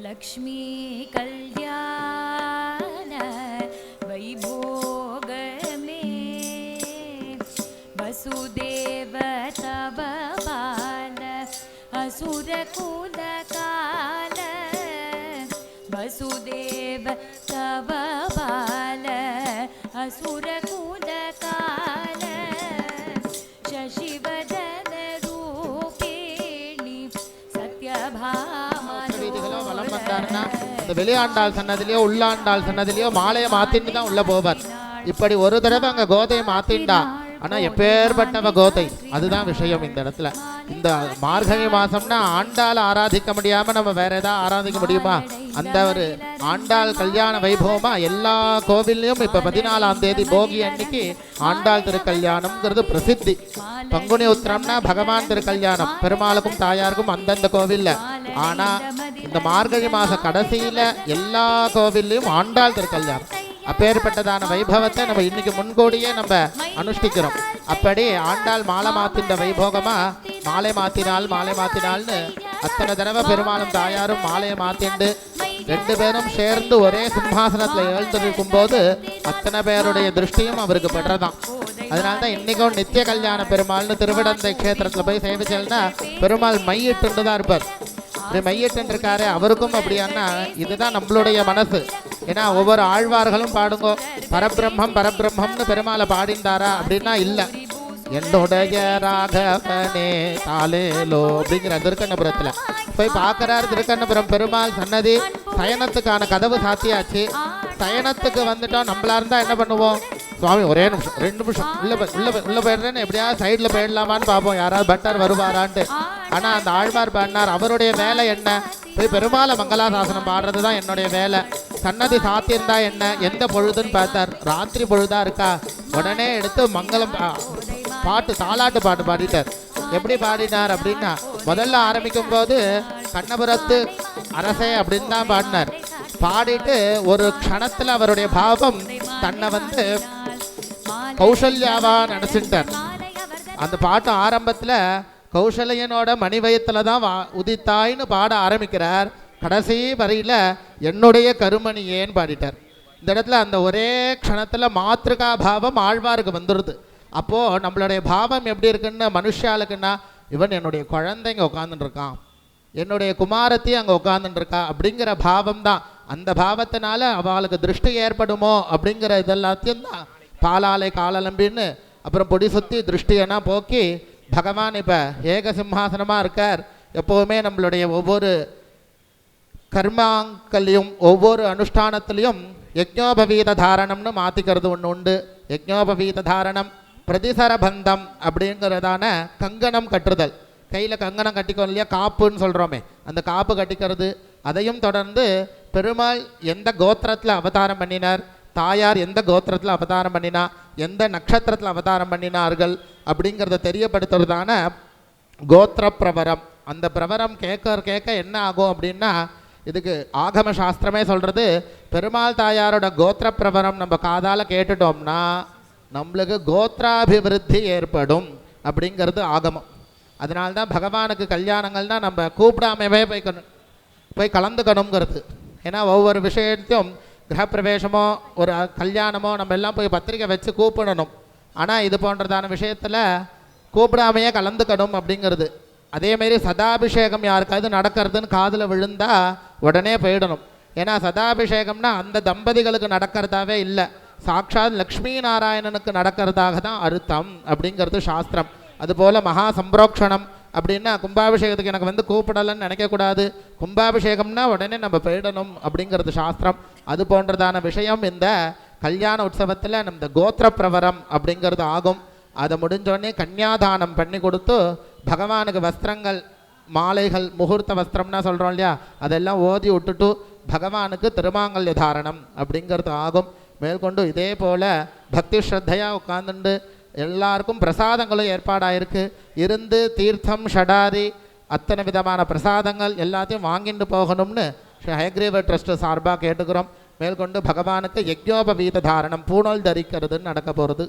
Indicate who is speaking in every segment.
Speaker 1: लक्ष्मी कल्याण वैभोग में वसुदेव तव बाल असुरकुल काल वसुदेव तव बाल असुरकुल
Speaker 2: இந்த வெளியாண்டாள் சன்னதிலையோ உள்ளாண்டாள் சன்னதிலையோ மாலையை மாத்தின்னு தான் உள்ள போவார். இப்படி ஒரு தடவை அங்க கோதையை மாத்திண்டா ஆனா எப்பேற்பட்டவ கோதை. அதுதான் விஷயம் இந்த இடத்துல. இந்த மார்கழி மாசம்னா ஆண்டாள் ஆராதிக்க முடியாம நம்ம வேற ஏதாவது ஆராதிக்க முடியுமா? அந்த ஒரு ஆண்டாள் கல்யாண வைபவமா எல்லா கோவில்லையும் இப்ப பதினாலாம் தேதி போகி அன்னைக்கு ஆண்டாள் திருக்கல்யாணம்ங்கிறது பிரசித்தி. பங்குனி உத்திரம்னா பகவான் திருக்கல்யாணம். பெருமாளுக்கும் தாயாருக்கும் அந்தந்த கோவில்ல. ஆனா இந்த மார்கழி மாச கடைசியில எல்லா கோவில்லையும் ஆண்டாள் திருக்கல்யாணம். அப்பேற்பட்டதான வைபவத்தை நம்ம இன்னைக்கு முன்கூடியே நம்ம அனுஷ்டிக்கிறோம். அப்படி ஆண்டாள் மாலை மாத்தின்ற வைபோகமா மாலை மாத்தினால் மாலை மாத்தினால்னு அத்தனை தடவை பெருமாளும் தாயாரும் மாலையை மாத்திண்டு ரெண்டு பேரும் சேர்ந்து ஒரே சிம்ஹாசனத்துல எழுந்திருக்கும் போது அத்தனை பேருடைய திருஷ்டியும் அவருக்கு பெற்றதான் அதனால தான் இன்னைக்கும் நித்திய கல்யாண பெருமாள்னு திருவிடந்தை கஷேத்திரத்தில் போய் சேவிச்சல்னா பெருமாள் மையிட்டு தான் இருப்பார். இப்படி மையட்டன் இருக்காரு அவருக்கும் அப்படியானா இதுதான் நம்மளுடைய மனசு. ஏன்னா ஒவ்வொரு ஆழ்வார்களும் பாடுங்கோ பரபிரம்மம் பரபிரம்மம்னு பெருமாளை பாடிந்தாரா அப்படின்னா இல்லை. என்னுடைய ராகவனே தாலேலோ அப்படிங்கிற திருக்கண்ணபுரத்தில். போய் பார்க்குறார் திருக்கண்ணபுரம் பெருமாள் சன்னதி. சயனத்துக்கான கதவு சாத்தியாச்சு. சயனத்துக்கு வந்துட்டோம். நம்மளா இருந்தால் என்ன பண்ணுவோம்? சுவாமி ஒரே நிமிஷம் ரெண்டு நிமிஷம். உள்ள போய் உள்ள போய் உள்ள போயிடுறேன்னு எப்படியாவது சைடில் போயிடலாமான்னு பார்ப்போம். யாராவது பட்டர் வருவாரான்ட்டு. ஆனால் அந்த ஆழ்வார் பண்ணார் அவருடைய வேலை என்ன? போய் பெருமாளை மங்களாசாசனம் பாடுறது தான் என்னுடைய வேலை. சன்னதி சாத்தியிருந்தா என்ன? எந்த பொழுதுன்னு பார்த்தார். ராத்திரி பொழுதாக இருக்கா? உடனே எடுத்து மங்களம் பாட்டு தாலாட்டு பாட்டு பாடிட்டார். எப்படி பாடினார் அப்படின்னா முதல்ல ஆரம்பிக்கும் போது கண்ணபுரத்து அரசே அப்படின்னு தான் பாடினார். பாடிட்டு ஒரு க்ஷணத்தில் அவருடைய பாவம் தன்னை வந்து கௌசல்யாவா நினச்சிட்டார். அந்த பாட்டு ஆரம்பத்தில் கௌசல்யனோட மணி வயத்தில் தான் வா உதித்தாய்னு பாட ஆரம்பிக்கிறார். கடைசி வரையில் என்னுடைய கருமணியேன்னு பாடிட்டார்? இந்த இடத்துல அந்த ஒரே க்ஷணத்தில் மாத்திருக்கா பாவம் ஆழ்வாருக்கு வந்துடுது அப்போது நம்மளுடைய பாவம் எப்படி இருக்குன்னு மனுஷாளுக்குன்னா இவன் என்னுடைய குழந்தைங்க உட்காந்துட்டுருக்கான் என்னுடைய குமாரத்தி அங்கே உட்காந்துட்டுருக்கா அப்படிங்கிற பாவம் தான். அந்த பாவத்தினால அவளுக்கு திருஷ்டி ஏற்படுமோ அப்படிங்கிற இதெல்லாத்தையும் தான் பாலாலை காலலம்பின்னு அப்புறம் பொடி சுற்றி திருஷ்டியெல்லாம் போக்கி பகவான் இப்போ ஏக சிம்ஹாசனமாக இருக்கார். எப்போவுமே நம்மளுடைய ஒவ்வொரு கர்மாக்கள்லையும் ஒவ்வொரு அனுஷ்டானத்திலையும் யஜ்ஞோபவீத தாரணம்னு மாற்றிக்கிறது ஒன்று உண்டு. யஜ்ஞோபவீத தாரணம். பிரதிசரபந்தம் அப்படிங்கிறதான கங்கணம் கட்டுதல் கையில் கங்கணம் கட்டிக்கணும் இல்லையா? காப்புன்னு சொல்கிறோமே அந்த காப்பு கட்டிக்கிறது அதையும் தொடர்ந்து பெருமாள் எந்த கோத்திரத்தில் அவதாரம் பண்ணினார்? தாயார் எந்த கோத்திரத்தில் அவதாரம் பண்ணினா? எந்த நட்சத்திரத்தில் அவதாரம் பண்ணினார்கள்? அப்படிங்கிறத தெரியப்படுத்துறதான கோத்திர பிரவரம். அந்த பிரவரம் கேட்க கேட்க என்ன ஆகும் அப்படின்னா இதுக்கு ஆகம சாஸ்திரமே சொல்கிறது பெருமாள் தாயாரோட கோத்திர பிரவரம் நம்ம காதால் கேட்டுட்டோம்னா நம்மளுக்கு கோத்ராபிவிருத்தி ஏற்படும் அப்படிங்கிறது ஆகமம். அதனால தான் பகவானுக்கு கல்யாணங்கள்னா நம்ம கூப்பிடாமவே போய் போய் கலந்துக்கணுங்கிறது. ஏன்னா ஒவ்வொரு விஷயத்தையும் கிரகப்பிரவேசமோ ஒரு கல்யாணமோ நம்ம எல்லாம் போய் பத்திரிக்கை வச்சு கூப்பிடணும். ஆனால் இது போன்றதான விஷயத்தில் கூப்பிடாமையே கலந்துக்கணும் அப்படிங்கிறது. அதேமாரி சதாபிஷேகம் யாருக்காவது நடக்கிறதுன்னு காதில் விழுந்தால் உடனே போயிடணும். ஏன்னா சதாபிஷேகம்னா அந்த தம்பதிகளுக்கு நடக்கிறதாவே இல்லை. சாக்ஷாத் லக்ஷ்மி நாராயணனுக்கு நடக்கிறதாக தான் அர்த்தம் அப்படிங்கிறது சாஸ்திரம். அதுபோல் மகா சம்பரோக்ஷணம் அப்படின்னா கும்பாபிஷேகத்துக்கு எனக்கு வந்து கூப்பிடலன்னு நினைக்கக்கூடாது. கும்பாபிஷேகம்னா உடனே நம்ம போயிடணும் அப்படிங்கிறது சாஸ்திரம். அது போன்றதான விஷயம் இந்த கல்யாண உற்சவத்தில் நம்ம கோத்திர பிரவரம் அப்படிங்கிறது ஆகும். அதை முடிஞ்சோடனே கன்னியாதானம் பண்ணி கொடுத்து பகவானுக்கு வஸ்திரங்கள் மாலைகள் முகூர்த்த வஸ்திரம்னா சொல்கிறோம் இல்லையா? அதெல்லாம் ஓதி விட்டுட்டு பகவானுக்கு திருமாங்கல்ய தாரணம் அப்படிங்கிறது ஆகும். மேற்கொண்டு இதே போல் பக்தி ஸ்ரத்தையாக உட்காந்துண்டு எல்லாருக்கும் பிரசாதங்களும் ஏற்பாடாயிருக்கு. இருந்து தீர்த்தம் ஷடாரி அத்தனை விதமான பிரசாதங்கள் எல்லாத்தையும் வாங்கிட்டு போகணும்னு ஸ்ரீ ஹயக்ரீவ ட்ரஸ்ட் சார்பாக கேட்டுக்கிறோம். மேற்கொண்டு பகவானுக்கு யஜ்யோபவீத தாரணம் பூணோல் தரிக்கிறதுன்னு நடக்க போகிறது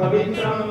Speaker 3: பவித்ரம்.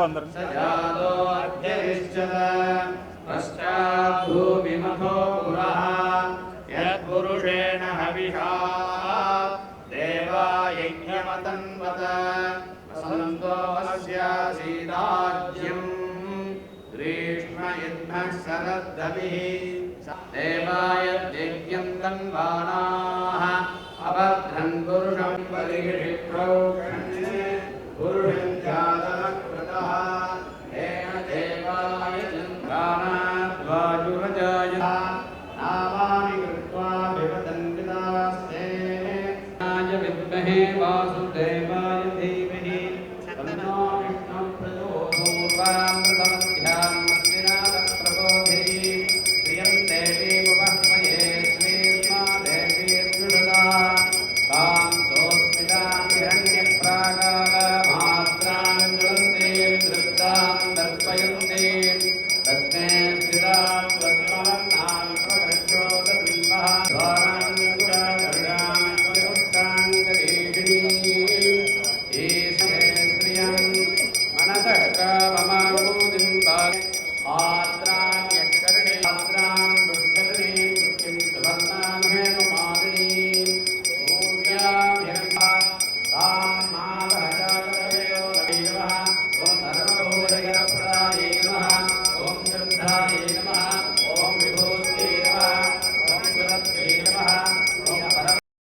Speaker 4: வந்துருங்க
Speaker 3: सजातोऽध्यविष्यत पश्चाद्भूमिमथो पुरः यत्पुरुषेण हविषा देवायज्ञमतन्वत वसन्तो अस्यासीदाज्यम् ग्रीष्म इद्मः शरद्दभिः देवाय यज्ञं तन्वानाः अभद्रन् पुरुषं परिगृहित्रौ